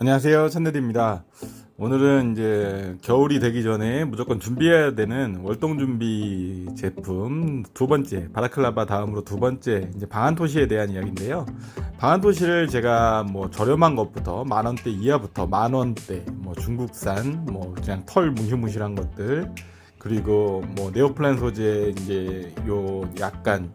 안녕하세요. 찬데디입니다. 오늘은 이제 겨울이 되기 전에 무조건 준비해야 되는 월동 준비 제품 두 번째, 바라클라바 다음으로 두 번째, 이제 방한토시에 대한 이야기인데요. 방한토시를 제가 뭐 저렴한 것부터 만 원대 이하부터 만 원대, 뭐 중국산, 뭐 그냥 털 무시무실한 것들, 그리고 뭐 네오플랜 소재 이제 요 약간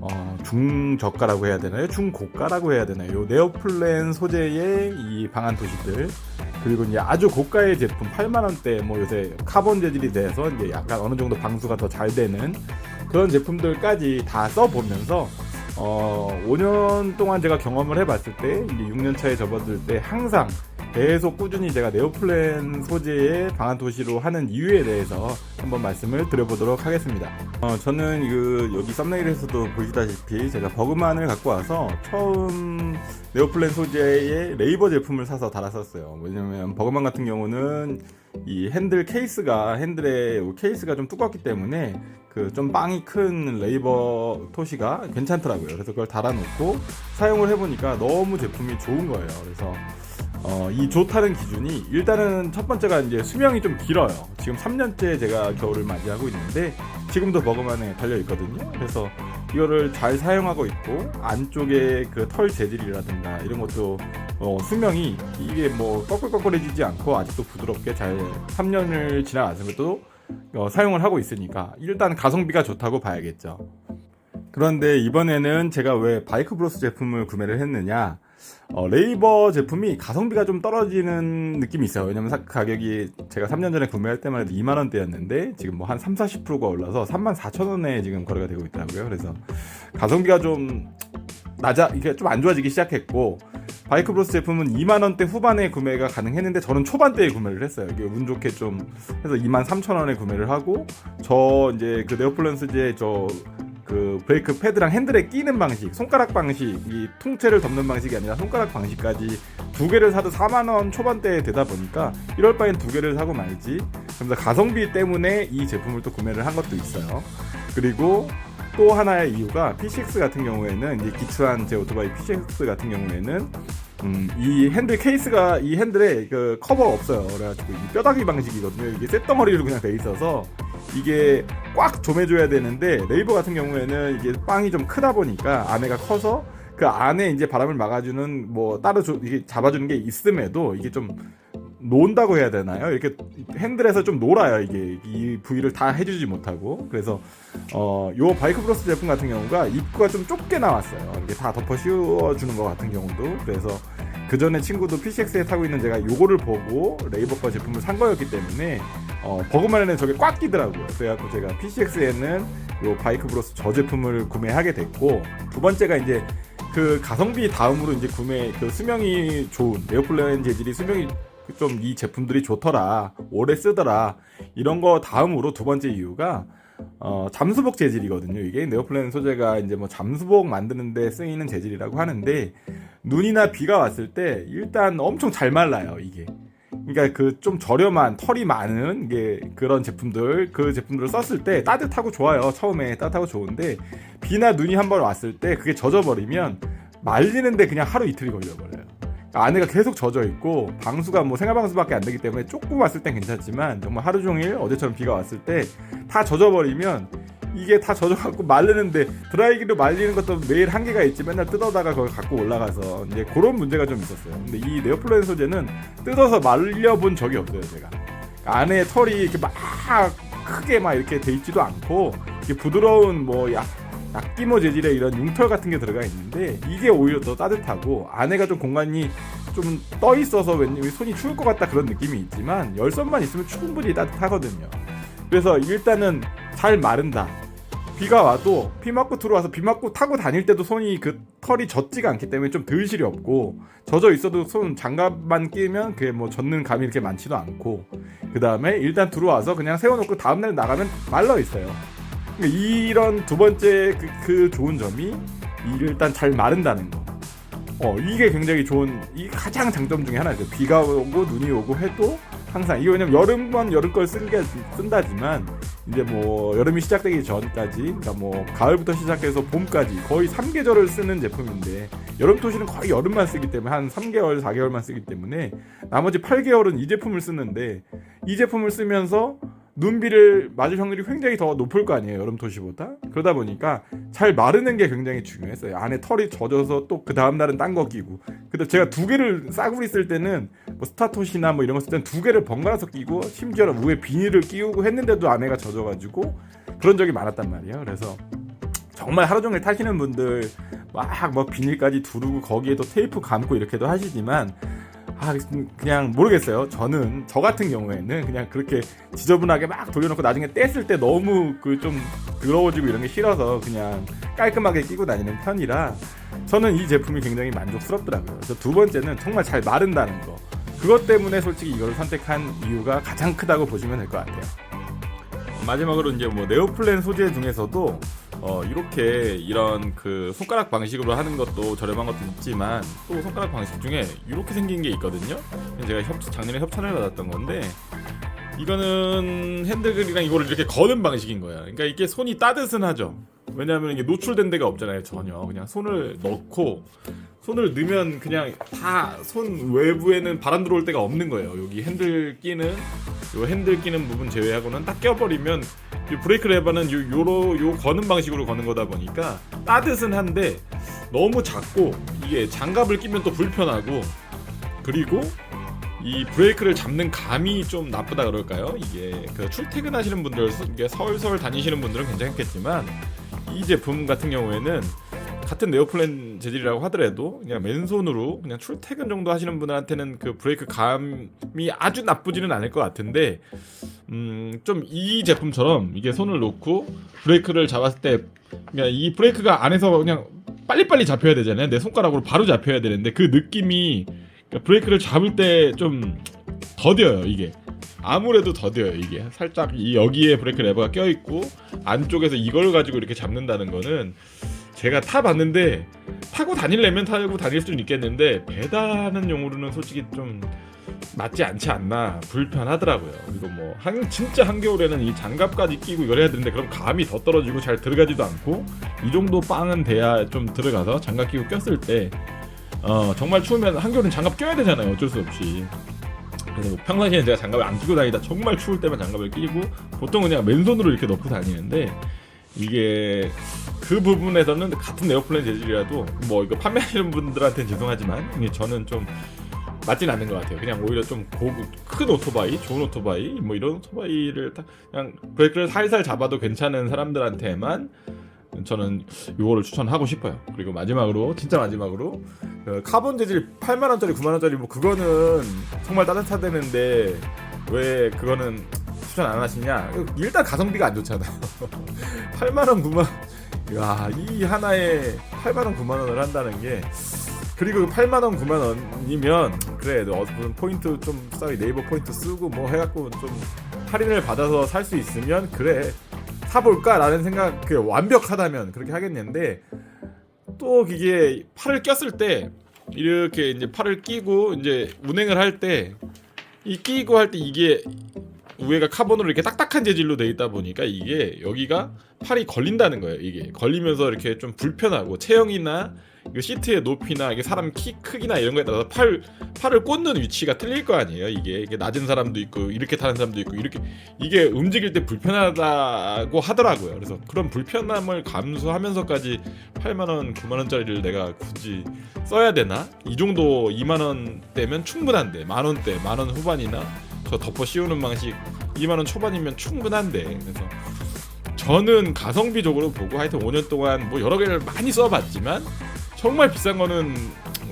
어, 중저가라고 해야 되나요? 중고가라고 해야 되나요? 요 네오플랜 소재의 이 방한 도시들 그리고 이제 아주 고가의 제품 8만 원대 뭐 요새 카본 재질이 돼서 이제 약간 어느 정도 방수가 더 잘 되는 그런 제품들까지 다 써보면서 어 5년 동안 제가 경험을 해봤을 때 이제 6년 차에 접어들 때 항상 계속 꾸준히 제가 네오플랜 소재의 방한 도시로 하는 이유에 대해서 한번 말씀을 드려보도록 하겠습니다. 어, 저는 그 여기 썸네일에서도 보시다시피 제가 버그만을 갖고 와서 처음 네오플랜 소재의 레이버 제품을 사서 달았었어요. 왜냐면 버그만 같은 경우는 이 핸들 케이스가 핸들의 케이스가 좀 두껍기 때문에 그 좀 빵이 큰 레이버 토시가 괜찮더라고요. 그래서 그걸 달아놓고 사용을 해보니까 너무 제품이 좋은 거예요. 그래서 어, 이 좋다는 기준이 일단은 첫 번째가 이제 수명이 좀 길어요. 지금 3년째 제가 겨울을 맞이하고 있는데 지금도 버거만에 달려 있거든요. 그래서 이거를 잘 사용하고 있고 안쪽에 그 털 재질이라든가 이런 것도 어, 수명이 이게 뭐 꺼끌꺼끌해지지 않고 아직도 부드럽게 잘 3년을 지나갔음에도 어, 사용을 하고 있으니까 일단 가성비가 좋다고 봐야겠죠. 그런데 이번에는 제가 왜 바이크 브로스 제품을 구매를 했느냐? 어, 레이버 제품이 가성비가 좀 떨어지는 느낌이 있어요. 왜냐면 사- 가격이 제가 3년 전에 구매할 때만 해도 2만 원대였는데 지금 뭐 한 3, 40%가 올라서 3만 4천 원에 지금 거래가 되고 있더라고요. 그래서 가성비가 좀 낮아 이게 좀 안 좋아지기 시작했고 바이크 브로스 제품은 2만 원대 후반에 구매가 가능했는데 저는 초반대에 구매를 했어요. 이게 운 좋게 좀 해서 2만 3천 원에 구매를 하고 저 이제 그 네오플랜스제 저 그 브레이크 패드랑 핸들에 끼는 방식, 손가락 방식, 이 통째를 덮는 방식이 아니라 손가락 방식까지 두 개를 사도 4만 원 초반대에 되다 보니까 이럴 바엔 두 개를 사고 말지. 그래서 가성비 때문에 이 제품을 또 구매를 한 것도 있어요. 그리고 또 하나의 이유가 P6 같은 경우에는 이제 기초한 제 오토바이 P6 같은 경우에는 음, 이 핸들 케이스가 이 핸들에 그 커버가 없어요. 그래가지고 이 뼈다귀 방식이거든요. 이게 쇳덩어리로 그냥 돼 있어서 이게 꽉 조매줘야 되는데 레이버 같은 경우에는 이게 빵이 좀 크다 보니까 안에가 커서 그 안에 이제 바람을 막아주는 뭐 따로 조, 이게 잡아주는 게 있음에도 이게 좀 논다고 해야 되나요? 이렇게 핸들에서 좀 놀아요 이게 이 부위를 다 해주지 못하고 그래서 어요 바이크 브로스 제품 같은 경우가 입구가 좀 좁게 나왔어요 이게 다 덮어 씌워주는 것 같은 경우도 그래서 그 전에 친구도 PCX에 타고 있는 제가 요거를 보고 레이버 거 제품을 산 거였기 때문에 어, 버그만에는 저게 꽉 끼더라고요. 그래갖고 제가 PCX에는 요 바이크 브로스 저 제품을 구매하게 됐고 두 번째가 이제 그 가성비 다음으로 이제 구매 그 수명이 좋은 네오플랜 재질이 수명이 좀 이 제품들이 좋더라 오래 쓰더라 이런 거 다음으로 두 번째 이유가 어, 잠수복 재질이거든요. 이게 네오플랜 소재가 이제 뭐 잠수복 만드는데 쓰이는 재질이라고 하는데 눈이나 비가 왔을 때 일단 엄청 잘 말라요. 이게. 그러니까 그 좀 저렴한 털이 많은 게 그런 제품들 그 제품들을 썼을 때 따뜻하고 좋아요. 처음에 따뜻하고 좋은데 비나 눈이 한번 왔을 때 그게 젖어버리면 말리는데 그냥 하루 이틀이 걸려버려요. 그러니까 안에가 계속 젖어 있고 방수가 뭐 생활 방수밖에 안 되기 때문에 조금 왔을 땐 괜찮지만 정말 하루 종일 어제처럼 비가 왔을 때 다 젖어 버리면 이게 다 젖어갖고 마르는데 드라이기로 말리는 것도 매일 한계가 있지 맨날 뜯어다가 그걸 갖고 올라가서 이제 그런 문제가 좀 있었어요. 근데 이 네오플랜 소재는 뜯어서 말려본 적이 없어요 제가. 안에 털이 이렇게 막 크게 막 이렇게 돼 있지도 않고 부드러운 뭐 약, 약기모 재질의 이런 융털 같은 게 들어가 있는데 이게 오히려 더 따뜻하고 안에가 좀 공간이 좀 떠 있어서 왠지 손이 추울 것 같다 그런 느낌이 있지만 열선만 있으면 충분히 따뜻하거든요. 그래서 일단은 잘 마른다. 비가 와도 비 맞고 들어와서 비 맞고 타고 다닐 때도 손이 그 털이 젖지가 않기 때문에 좀 덜 시리 없고 젖어 있어도 손 장갑만 끼면 그게 뭐 젖는 감이 이렇게 많지도 않고 그 다음에 일단 들어와서 그냥 세워놓고 다음날 나가면 말라 있어요. 이런 두 번째 그, 그 좋은 점이 일단 잘 마른다는 거. 어 이게 굉장히 좋은 이 가장 장점 중에 하나죠. 비가 오고 눈이 오고 해도 항상 이게 왜냐면 여름만 여름 걸 쓴게 쓴다지만 이제 뭐 여름이 시작되기 전까지 그러니까 뭐 가을부터 시작해서 봄까지 거의 3계절을 쓰는 제품인데 여름 토시는 거의 여름만 쓰기 때문에 한 3개월, 4개월만 쓰기 때문에 나머지 8개월은 이 제품을 쓰는데 이 제품을 쓰면서 눈비를 맞을 확률이 굉장히 더 높을 거 아니에요 여름 토시보다? 그러다 보니까 잘 마르는 게 굉장히 중요했어요. 안에 털이 젖어서 또 그 다음 날은 딴 거 끼고. 근데 제가 두 개를 싸구리 쓸 때는 뭐 스타토시나 뭐 이런 거 쓸 때는 두 개를 번갈아서 끼고 심지어 위에 비닐을 끼우고 했는데도 안에가 젖어가지고 그런 적이 많았단 말이에요. 그래서 정말 하루 종일 타시는 분들 막 뭐 비닐까지 두르고 거기에 또 테이프 감고 이렇게도 하시지만 아 그냥 모르겠어요. 저는 저 같은 경우에는 그냥 그렇게 지저분하게 막 돌려놓고 나중에 뗐을 때 너무 그 좀 더러워지고 이런 게 싫어서 그냥 깔끔하게 끼고 다니는 편이라 저는 이 제품이 굉장히 만족스럽더라고요. 그래서 두 번째는 정말 잘 마른다는 거. 그것 때문에 솔직히 이걸 선택한 이유가 가장 크다고 보시면 될 것 같아요. 마지막으로 이제 뭐 네오플랜 소재 중에서도 어 이렇게 이런 그 손가락 방식으로 하는 것도 저렴한 것도 있지만 또 손가락 방식 중에 이렇게 생긴 게 있거든요. 제가 협, 작년에 협찬을 받았던 건데 이거는 핸드글이랑 이거를 이렇게 거는 방식인 거야. 그러니까 이게 손이 따뜻은하죠. 왜냐하면 이게 노출된 데가 없잖아요 전혀. 그냥 손을 넣고 손을 넣으면 그냥 다 손 외부에는 바람 들어올 데가 없는 거예요. 여기 핸들 끼는 요 핸들 끼는 부분 제외하고는 딱 껴버리면 이 브레이크 레버는 요 요로 요 거는 방식으로 거는 거다 보니까 따뜻은 한데 너무 작고 이게 장갑을 끼면 또 불편하고 그리고 이 브레이크를 잡는 감이 좀 나쁘다 그럴까요? 이게 그 출퇴근하시는 분들, 이게 서울서울 다니시는 분들은 괜찮겠지만 이 제품 같은 경우에는 같은 네오플랜 재질이라고 하더라도 그냥 맨손으로 그냥 출퇴근 정도 하시는 분들한테는 그 브레이크 감이 아주 나쁘지는 않을 것 같은데 음 좀 이 제품처럼 이게 손을 놓고 브레이크를 잡았을 때 그냥 이 브레이크가 안에서 그냥 빨리빨리 잡혀야 되잖아요. 내 손가락으로 바로 잡혀야 되는데 그 느낌이 그러니까 브레이크를 잡을 때 좀 더뎌요 이게. 아무래도 더뎌요 이게. 살짝 이 여기에 브레이크 레버가 껴 있고 안쪽에서 이걸 가지고 이렇게 잡는다는 거는 제가 타봤는데 타고 다닐려면 타고 다닐 수는 있겠는데 배달하는 용으로는 솔직히 좀 맞지 않지 않나 불편하더라고요. 그리고 뭐 한, 진짜 한겨울에는 이 장갑까지 끼고 이걸 해야 되는데 그럼 감이 더 떨어지고 잘 들어가지도 않고 이 정도 빵은 돼야 좀 들어가서 장갑 끼고 꼈을 때 어, 정말 추우면 한겨울엔 장갑 껴야 되잖아요. 어쩔 수 없이. 그래서 뭐 평상시에는 제가 장갑을 안 끼고 다니다 정말 추울 때만 장갑을 끼고 보통은 그냥 맨손으로 이렇게 넣고 다니는데 이게 그 부분에서는 같은 네오플랜 재질이라도 뭐 이거 판매하시는 분들한테는 죄송하지만 저는 좀 맞진 않는 것 같아요. 그냥 오히려 좀 고급 큰 오토바이, 좋은 오토바이 뭐 이런 오토바이를 딱 그냥 브레이크를 살살 잡아도 괜찮은 사람들한테만 저는 이거를 추천하고 싶어요. 그리고 마지막으로 진짜 마지막으로 그 카본 재질 8만 원짜리, 9만 원짜리 뭐 그거는 정말 따뜻하다는데 왜 그거는 추천 안 하시냐? 일단 가성비가 안 좋잖아. 8만 원, 9만 야, 이 하나에 8만 원, 9만 원을 한다는 게 그리고 8만 원, 9만 원이면 그래, 너 무슨 포인트 좀 싸이 네이버 포인트 쓰고 뭐 해갖고 좀 할인을 받아서 살 수 있으면 그래 사볼까 라는 생각 그 완벽하다면 그렇게 하겠는데 또 이게 팔을 꼈을 때 이렇게 이제 팔을 끼고 이제 운행을 할 때 이 끼고 할 때 이게 위에가 카본으로 이렇게 딱딱한 재질로 돼 있다 보니까 이게 여기가 팔이 걸린다는 거예요. 이게 걸리면서 이렇게 좀 불편하고 체형이나 시트의 높이나 이게 사람 키 크기나 이런 거에 따라서 팔 팔을 꽂는 위치가 틀릴 거 아니에요. 이게, 이게 낮은 사람도 있고 이렇게 타는 사람도 있고 이렇게 이게 움직일 때 불편하다고 하더라고요. 그래서 그런 불편함을 감수하면서까지 8만 원, 9만 원짜리를 내가 굳이 써야 되나? 이 정도 2만 원대면 충분한데 만 원대, 만 원 후반이나 저 덮어 씌우는 방식. 2만 원 초반이면 충분한데. 그래서 저는 가성비적으로 보고 하여튼 5년 동안 뭐 여러 개를 많이 써봤지만 정말 비싼 거는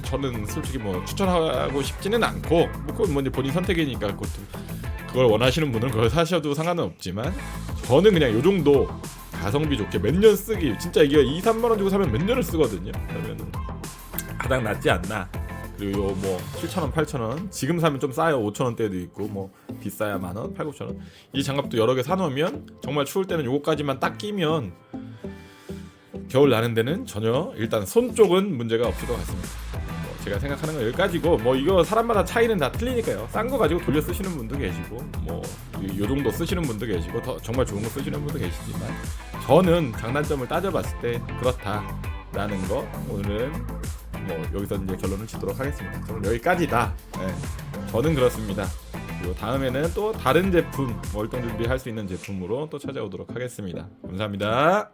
저는 솔직히 뭐 추천하고 싶지는 않고 뭐 그건 뭐 이제 본인 선택이니까 그것도 그걸 원하시는 분은 그걸 사셔도 상관은 없지만 저는 그냥 요 정도 가성비 좋게 몇 년 쓰기. 진짜 이게 2, 3만 원 주고 사면 몇 년을 쓰거든요. 그러면은 가장 낫지 않나 그리고 요 뭐 7,000원, 8,000원. 지금 사면 좀 싸요. 5,000원대도 있고 뭐 비싸야 만 원, 8, 9,000원. 이 장갑도 여러 개 사놓으면 정말 추울 때는 요거까지만 딱 끼면 겨울 나는 데는 전혀 일단 손 쪽은 문제가 없을 것 같습니다. 뭐 제가 생각하는 건 여기까지고 뭐 이거 사람마다 차이는 다 틀리니까요. 싼 거 가지고 돌려 쓰시는 분도 계시고 뭐 요 정도 쓰시는 분도 계시고 더 정말 좋은 거 쓰시는 분도 계시지만 저는 장단점을 따져봤을 때 그렇다라는 거 오늘은 뭐 여기서 이제 결론을 짓도록 하겠습니다. 저는 여기까지다. 네, 저는 그렇습니다. 그리고 다음에는 또 다른 제품 월동 준비할 수 있는 제품으로 또 찾아오도록 하겠습니다. 감사합니다.